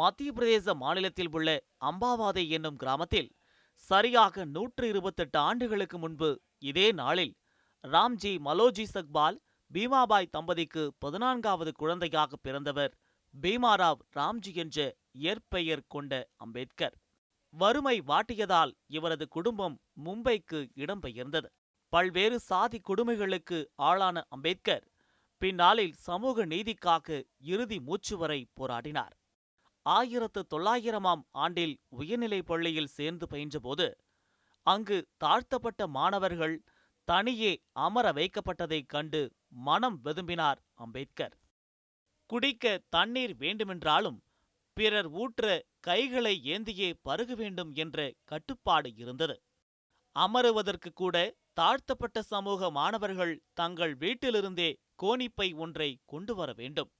மத்திய பிரதேச மாநிலத்தில் உள்ள அம்பாவாதை என்னும் கிராமத்தில் சரியாக நூற்று இருபத்தெட்டு ஆண்டுகளுக்கு முன்பு இதே நாளில் ராம்ஜி மலோஜி சக்பால் பீமாபாய் தம்பதிக்கு பதினான்காவது குழந்தையாக பிறந்தவர் பீமாராவ் ராம்ஜி என்ற இயற்பெயர் கொண்ட அம்பேத்கர். வறுமை வாட்டியதால் இவரது குடும்பம் மும்பைக்கு இடம்பெயர்ந்தது. பல்வேறு சாதி கொடுமைகளுக்கு ஆளான அம்பேத்கர் பின்னாளில் சமூக நீதிக்காக இறுதி மூச்சு வரை போராடினார். ஆயிரத்து தொள்ளாயிரமாம் ஆண்டில் உயர்நிலைப் பள்ளியில் சேர்ந்து பயின்றபோது அங்கு தாழ்த்தப்பட்ட மாணவர்கள் தனியே அமர வைக்கப்பட்டதைக் கண்டு மனம் வெதும்பினார் அம்பேத்கர். குடிக்க தண்ணீர் வேண்டுமென்றாலும் பிறர் ஊற்ற கைகளை ஏந்தியே பருக வேண்டும் என்ற கட்டுப்பாடு இருந்தது. அமருவதற்கு கூட தாழ்த்தப்பட்ட சமூக மாணவர்கள் தங்கள் வீட்டிலிருந்தே கோணிப்பை ஒன்றை கொண்டு வர வேண்டும்.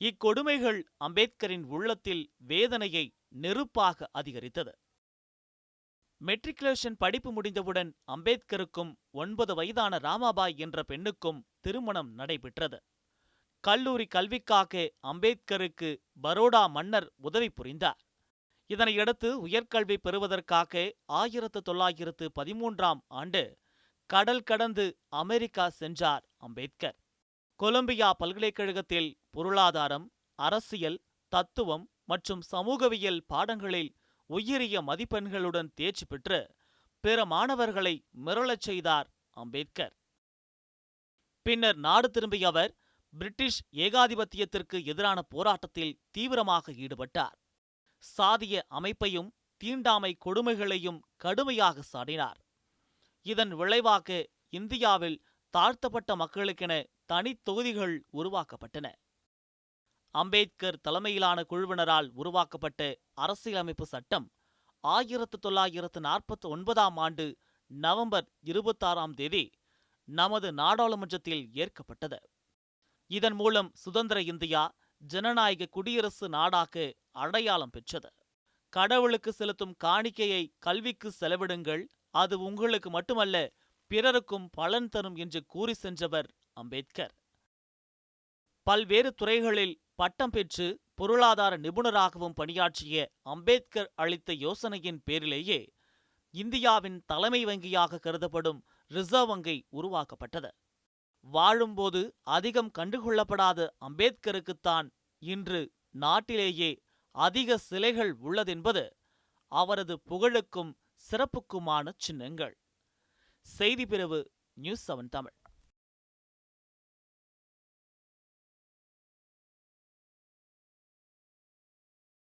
இக்கொடுமைகள் அம்பேத்கரின் உள்ளத்தில் வேதனையை நெருப்பாக அதிகரித்தது. மெட்ரிகுலேஷன் படிப்பு முடிந்தவுடன் அம்பேத்கருக்கும் ஒன்பது வயதான ராமாபாய் என்ற பெண்ணுக்கும் திருமணம் நடைபெற்றது. கல்லூரி கல்விக்காக அம்பேத்கருக்கு பரோடா மன்னர் உதவி புரிந்தார். இதனையடுத்து உயர்கல்வி பெறுவதற்காக ஆயிரத்து தொள்ளாயிரத்து பதிமூன்றாம் ஆண்டு கடல் கடந்து அமெரிக்கா சென்றார் அம்பேத்கர். கொலம்பியா பல்கலைக்கழகத்தில் பொருளாதாரம் அரசியல் தத்துவம் மற்றும் சமூகவியல் பாடங்களில் உயரிய மதிப்பெண்களுடன் தேர்ச்சி பெற்று பிற மாணவர்களை மிரளச் செய்தார் அம்பேத்கர். பின்னர் நாடு திரும்பிய அவர் பிரிட்டிஷ் ஏகாதிபத்தியத்திற்கு எதிரான போராட்டத்தில் தீவிரமாக ஈடுபட்டார். சாதிய அமைப்பையும் தீண்டாமை கொடுமைகளையும் கடுமையாக சாடினார். இதன் விளைவாக இந்தியாவில் தாழ்த்தப்பட்ட மக்களுக்கென தனித்தொகுதிகள் உருவாக்கப்பட்டன. அம்பேத்கர் தலைமையிலான குழுவினரால் உருவாக்கப்பட்ட அரசியலமைப்பு சட்டம் ஆயிரத்து தொள்ளாயிரத்து நாற்பத்தி ஒன்பதாம் ஆண்டு நவம்பர் இருபத்தாறாம் தேதி நமது நாடாளுமன்றத்தில் ஏற்கப்பட்டது. இதன் மூலம் சுதந்திர இந்தியா ஜனநாயக குடியரசு நாடாக அடையாளம் பெற்றது. கடவுளுக்கு செலுத்தும் காணிக்கையை கல்விக்கு செலவிடுங்கள். அது உங்களுக்கு மட்டுமல்ல பிறருக்கும் பலன் தரும் என்று கூறி சென்றவர் அம்பேத்கர். பல்வேறு துறைகளில் பட்டம் பெற்று பொருளாதார நிபுணராகவும் பணியாற்றிய அம்பேத்கர் அளித்த யோசனையின் பேரிலேயே இந்தியாவின் தலைமை வங்கியாக கருதப்படும் ரிசர்வ் வங்கி உருவாக்கப்பட்டது. வாழும்போது அதிகம் கண்டுகொள்ளப்படாத அம்பேத்கருக்குத்தான் இன்று நாட்டிலேயே அதிக சிலைகள் உள்ளதென்பது அவரது புகழுக்கும் சிறப்புக்குமான சின்னங்கள். செய்தி பிரிவு நியூஸ் செவன் தமிழ்.